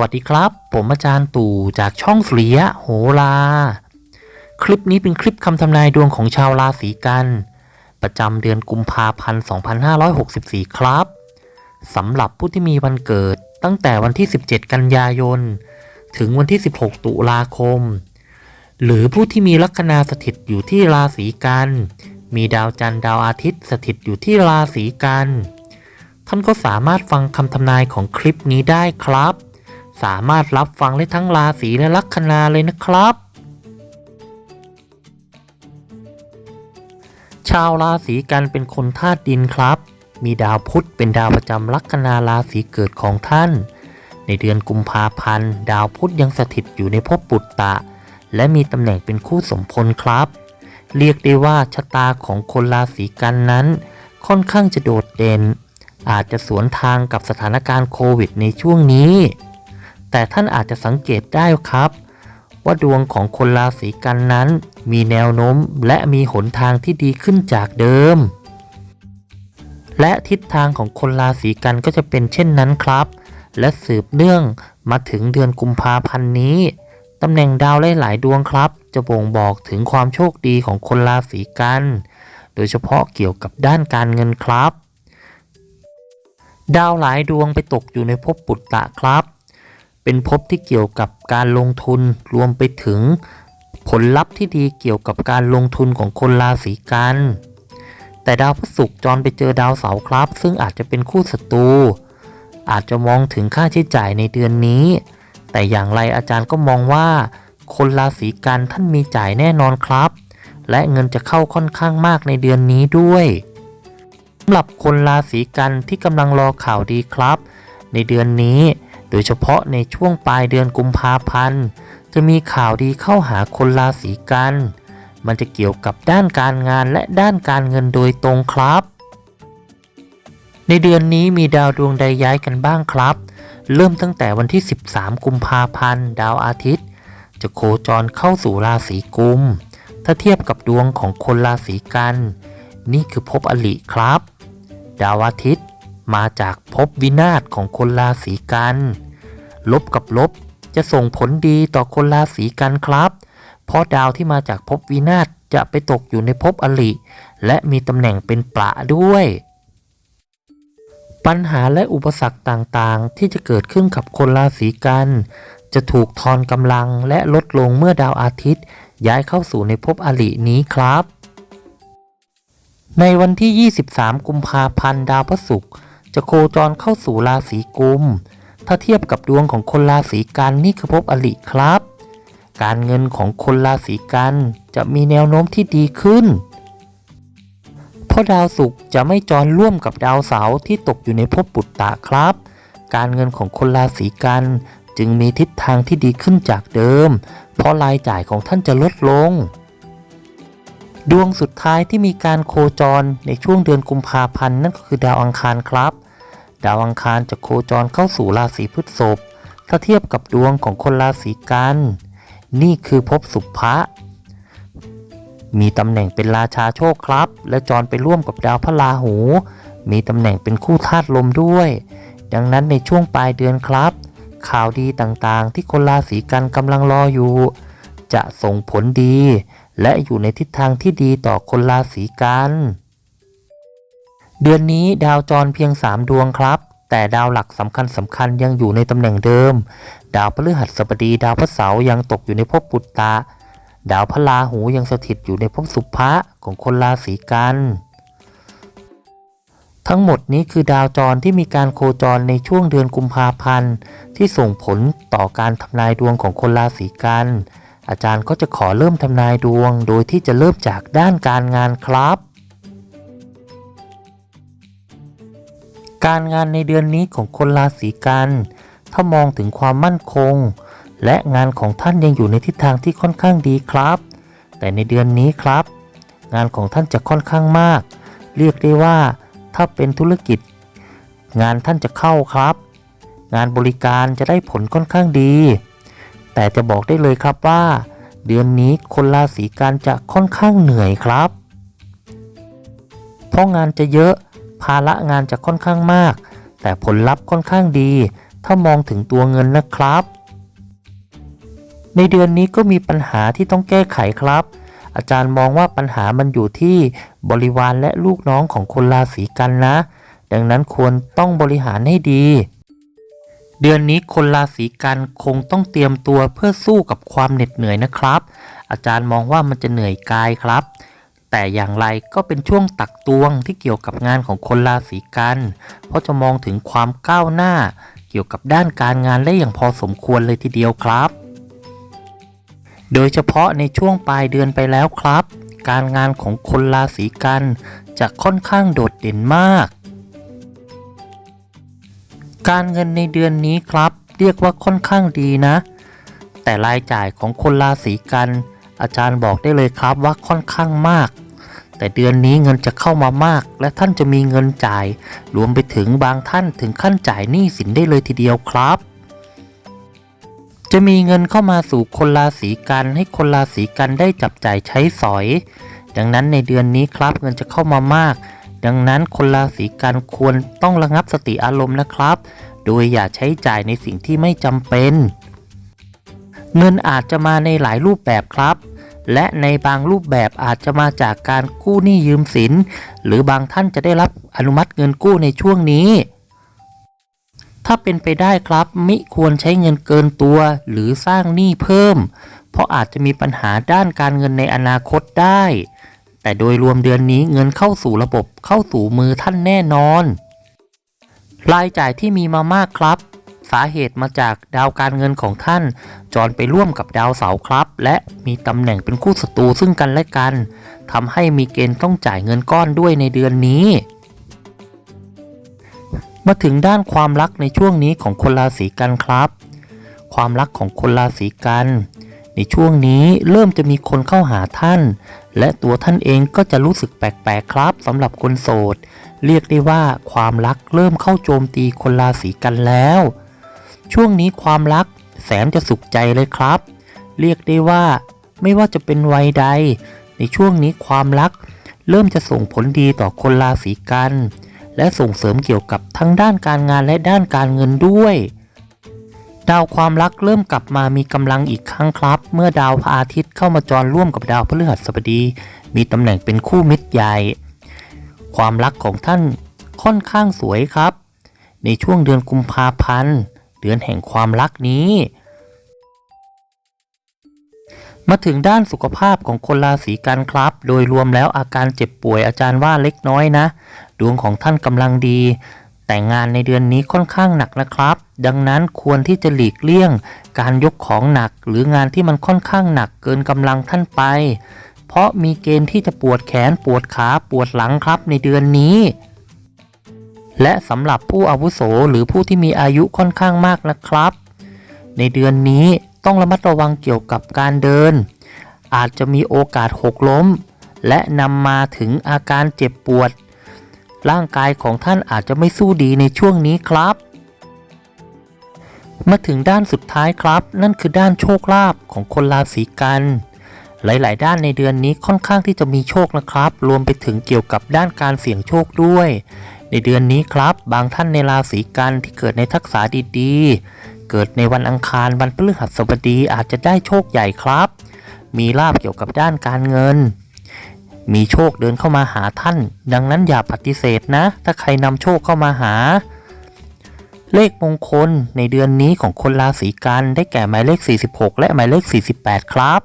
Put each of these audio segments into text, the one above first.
วัสดีครับ ผมอาจารย์ตู่จากช่องสุริยะโหราคลิปนี้เป็นคลิปคำทำนายดวงของชาวราศีกัน ประจำเดือนกุมภาพันธ์ 2564 ครับสำหรับผู้ที่มีวันเกิดตั้งแต่วันที่ 17 กันยายน ถึงวันที่ 16 ตุลาคม หรือผู้ที่มีลัคนาสถิตอยู่ที่ราศีกัน มีดาวจันทร์ดาวอาทิตย์สถิตอยู่ที่ราศีกัน ท่านก็สามารถฟังคำทำนายของคลิปนี้ได้ครับ สามารถรับฟังได้ทั้งราศีและลัคนาเลยนะครับ ชาวราศีกันเป็นคนธาตุดินครับ มีดาวพุธเป็นดาวประจำลัคนาราศีเกิดของท่าน ในเดือนกุมภาพันธ์ ดาวพุธยังสถิตอยู่ในภพปุตตะ และมีตำแหน่งเป็นคู่สมพลครับ เรียกได้ว่าชะตาของคนราศีกันนั้น ค่อนข้างจะโดดเด่นอาจจะสวนทางกับสถานการณ์โควิดในช่วงนี้ แต่ท่านอาจจะสังเกตได้ครับ ว่าดวงของคนราศีกันนั้น มีแนวโน้มและมีหนทางที่ดีขึ้นจากเดิม และทิศทางของคนราศีกันก็จะเป็นเช่นนั้นครับ และสืบเนื่องมาถึงเดือนกุมภาพันธ์นี้ตำแหน่งดาวหลายๆดวงครับ จะบ่งบอกถึงความโชคดีของคนราศีกัน โดยเฉพาะเกี่ยวกับด้านการเงินครับ ดาวหลายดวงไปตกอยู่ในภพปุตตะครับ เป็นภพที่เกี่ยวกับการลงทุนรวมไปถึงผลลัพธ์ที่ดีเกี่ยวกับการลงทุนของคนราศีกัน แต่ดาวพฤหัสจรไปเจอดาวเสาร์ครับ ซึ่งอาจจะเป็นคู่ศัตรูอาจจะมองถึงค่าใช้จ่ายในเดือนนี้ แต่อย่างไรอาจารย์ก็มองว่า คนราศีกันท่านมีจ่ายแน่นอนครับ และเงินจะเข้าค่อนข้างมากในเดือนนี้ด้วยสำหรับคนราศีกันที่กำลังรอข่าวดีครับ ในเดือนนี้ โดยเฉพาะในช่วงปลายเดือนกุมภาพันธ์ จะมีข่าวดีเข้าหาคนราศีกัน มันจะเกี่ยวกับด้านการงานและด้านการเงินโดยตรงครับ ในเดือนนี้มีดาวดวงใดย้ายกันบ้างครับ เริ่มตั้งแต่วันที่ 13 กุมภาพันธ์ ดาวอาทิตย์ จะโคจรเข้าสู่ราศีกุม ถ้าเทียบกับดวงของคนราศีกัน นี่คือภพอลิครับ ดาวอาทิตย์ มาจากภพวินาศของคนราศีกัน ลบกับลบจะส่งผลดีต่อคนราศีกันครับ เพราะดาวที่มาจากภพวินาศจะไปตกอยู่ในภพอลิและมีตำแหน่งเป็นประด้วย ปัญหาและอุปสรรคต่างๆ ที่จะเกิดขึ้นกับคนราศีกัน จะถูกทอนกำลังและลดลงเมื่อดาวอาทิตย์ ย้ายเข้าสู่ในภพอลินี้ครับ ในวันที่ 23 กุมภาพันธ์ดาวพฤหัส จะโคจรเข้าสู่ราศีกุม ถ้าเทียบกับดวงของคนราศีกันนี่คือภพอลิครับ การเงินของคนราศีกันจะมีแนวโน้มที่ดีขึ้น เพราะดาวศุกร์จะไม่จรร่วมกับดาวเสาร์ที่ตกอยู่ในภพปุตตะครับ การเงินของคนราศีกันจึงมีทิศทางที่ดีขึ้นจากเดิม เพราะรายจ่ายของท่านจะลดลง ดวงสุดท้ายที่มีการโคจรในช่วงเดือนกุมภาพันธ์นั่นก็คือดาวอังคารครับ ดาวอังคารจะโคจรเข้าสู่ราศีพฤษภถ้าเทียบกับดวงของคนราศีกัน นี่คือภพสุภะมีตำแหน่งเป็นราชาโชคครับ และจรไปร่วมกับดาวพระราหู มีตำแหน่งเป็นคู่ธาตุลมด้วย ดังนั้นในช่วงปลายเดือนครับ ข่าวดีต่างๆ ที่คนราศีกันกำลังรออยู่ จะส่งผลดี และอยู่ในทิศทางที่ดีต่อคนราศีกัน เดือนนี้ดาวจรเพียง 3 ดวงครับ แต่ดาวหลักสำคัญสำคัญยังอยู่ในตำแหน่งเดิม ดาวพฤหัสบดีดาวพระเสาร์ยังตกอยู่ในภพปุตตะ ดาวพระราหูยังสถิตอยู่ในภพสุภะของคนราศีกัน ทั้งหมดนี้คือดาวจรที่มีการโคจรในช่วงเดือนกุมภาพันธ์ ที่ส่งผลต่อการทำนายดวงของคนราศีกัน อาจารย์ก็จะขอเริ่มทำนายดวง โดยที่จะเริ่มจากด้านการงานครับ การงานในเดือนนี้ของคนราศีกัน ถ้ามองถึงความมั่นคง และงานของท่านยังอยู่ในทิศทางที่ค่อนข้างดีครับ แต่ในเดือนนี้ครับ งานของท่านจะค่อนข้างมาก เรียกได้ว่า ถ้าเป็นธุรกิจ งานท่านจะเข้าครับ งานบริการจะได้ผลค่อนข้างดี แต่จะบอกได้เลยครับว่า เดือนนี้คนราศีกันจะค่อนข้างเหนื่อยครับ เพราะงานจะเยอะ ภาระงานจะค่อนข้างมาก แต่ผลลัพธ์ค่อนข้างดี ถ้ามองถึงตัวเงินนะครับ ในเดือนนี้ก็มีปัญหาที่ต้องแก้ไขครับ อาจารย์มองว่าปัญหามันอยู่ที่บริวารและลูกน้องของคนราศีกันนะ ดังนั้นควรต้องบริหารให้ดี เดือนนี้คนราศีกันคงต้องเตรียมตัวเพื่อสู้กับความเหน็ดเหนื่อยนะครับ อาจารย์มองว่ามันจะเหนื่อยกายครับ แต่อย่างไรก็เป็นช่วงตักตวงที่เกี่ยวกับงานของคนราศีกัน เพราะจะมองถึงความก้าวหน้า เกี่ยวกับด้านการงานได้อย่างพอสมควรเลยทีเดียวครับ โดยเฉพาะในช่วงปลายเดือนไปแล้วครับ การงานของคนราศีกัน จะค่อนข้างโดดเด่นมาก การเงินในเดือนนี้ครับ เรียกว่าค่อนข้างดีนะ แต่รายจ่ายของคนราศีกัน อาจารย์บอกได้เลยครับว่าค่อนข้างมาก แต่เดือนนี้เงินจะเข้ามามาก และท่านจะมีเงินจ่าย รวมไปถึงบางท่านถึงขั้นจ่ายหนี้สินได้เลยทีเดียวครับ จะมีเงินเข้ามาสู่คนราศีกันให้คนราศีกันได้จับจ่ายใช้สอย ดังนั้นในเดือนนี้ครับเงินจะเข้ามามาก ดังนั้นคนราศีกันควรต้องระงับสติอารมณ์นะครับ โดยอย่าใช้จ่ายในสิ่งที่ไม่จำเป็น เงินอาจจะมาในหลายรูปแบบครับ และในบางรูปแบบอาจจะมาจากการกู้หนี้ยืมสิน หรือบางท่านจะได้รับอนุมัติเงินกู้ในช่วงนี้ ถ้าเป็นไปได้ครับมิควรใช้เงินเกินตัวหรือสร้างหนี้เพิ่ม เพราะอาจจะมีปัญหาด้านการเงินในอนาคตได้ แต่โดยรวมเดือนนี้เงินเข้าสู่ระบบเข้าสู่มือท่านแน่นอน รายจ่ายที่มีมามากครับาเหตุมาจากดาวการเงินของท่าน จรไปร่วมกับดาวเสาครับ และมีตำแหน่งเป็นคู่ศัตรูซึ่งกันและกันทำให้มีเกณฑ์ต้องจ่ายเงินก้อนด้วยในเดือนนี้ มาถึงด้านความรักในช่วงนี้ของคนราศีกันครับ ความรักของคนราศีกันในช่วงนี้เริ่มจะมีคนเข้าหาท่าน และตัวท่านเองก็จะรู้สึกแปลกๆครับสำหรับคนโสด เรียกได้ว่าความรักเริ่มเข้าโจมตีคนราศีกันแล้ว ช่วงนี้ความรักแสนจะสุขใจเลยครับ เรียกได้ว่า ไม่ว่าจะเป็นวัยใด ในช่วงนี้ความรัก เริ่มจะส่งผลดีต่อคนราศีกัน และส่งเสริมเกี่ยวกับทั้งด้านการงานและด้านการเงินด้วย ดาวความรักเริ่มกลับมามีกำลังอีกครั้งครับ เมื่อดาวพระอาทิตย์เข้ามาจรร่วมกับดาวพฤหัสบดี มีตำแหน่งเป็นคู่มิตรใหญ่ ความรักของท่านค่อนข้างสวยครับ ในช่วงเดือนกุมภาพันธ์ เดือนแห่งความรักนี้ มาถึงด้านสุขภาพของคนราศีกันครับ โดยรวมแล้วอาการเจ็บป่วยอาจารย์ว่าเล็กน้อยนะ ดวงของท่านกำลังดี แต่งานในเดือนนี้ค่อนข้างหนักนะครับ ดังนั้นควรที่จะหลีกเลี่ยง การยกของหนักหรืองานที่มันค่อนข้างหนักเกินกำลังท่านไป เพราะมีเกณฑ์ที่จะปวดแขนปวดขาปวดหลังครับในเดือนนี้ และสำหรับผู้อาวุโสหรือผู้ที่มีอายุค่อนข้างมากนะครับ ในเดือนนี้ต้องระมัดระวังเกี่ยวกับการเดิน อาจจะมีโอกาสหกล้ม และนำมาถึงอาการเจ็บปวด ร่างกายของท่านอาจจะไม่สู้ดีในช่วงนี้ครับ มาถึงด้านสุดท้ายครับ นั่นคือด้านโชคลาภของคนราศีกันหลาย ๆ ด้านในเดือนนี้ค่อนข้างที่จะมีโชคนะครับ รวมไปถึงเกี่ยวกับด้านการเสี่ยงโชคด้วย ในเดือนนี้ครับ บางท่านในราศีกันที่เกิดในทักษะดีๆ เกิดในวันอังคารวันพฤหัสบดีอาจจะได้โชคใหญ่ครับ มีลาบเกี่ยวกับด้านการเงิน มีโชคเดินเข้ามาหาท่าน ดังนั้นอย่าปฏิเสธนะ ถ้าใครนำโชคเข้ามาหา เลขมงคลในเดือนนี้ของคนราศีกันได้แก่หมายเลข 46 และหมายเลข 48 ครับ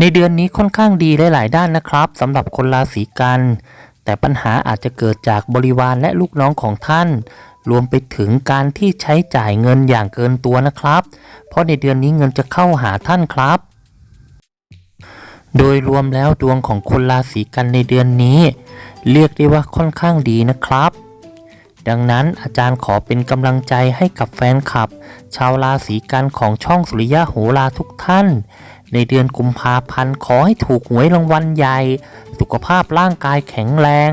ในเดือนนี้ค่อนข้างดีหลาย ๆ ด้านนะครับสำหรับคนราศีกัน แต่ปัญหาอาจจะเกิดจากบริวารและลูกน้องของท่าน รวมไปถึงการที่ใช้จ่ายเงินอย่างเกินตัวนะครับ เพราะในเดือนนี้เงินจะเข้าหาท่านครับ โดยรวมแล้วดวงของคนราศีกันในเดือนนี้ เรียกได้ว่าค่อนข้างดีนะครับดังนั้นอาจารย์ขอเป็นกำลังใจให้กับแฟนคลับ ชาวราศีกันของช่องสุริยะโหราทุกท่าน ในเดือนกุมภาพันธ์ขอให้ถูกหวยรางวัลใหญ่ สุขภาพร่างกายแข็งแรง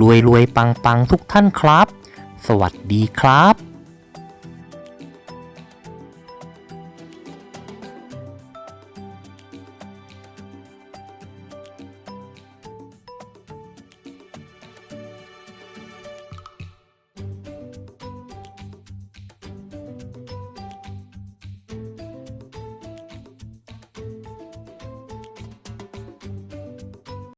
รวยรวยปังปังๆทุกท่านครับ สวัสดีครับ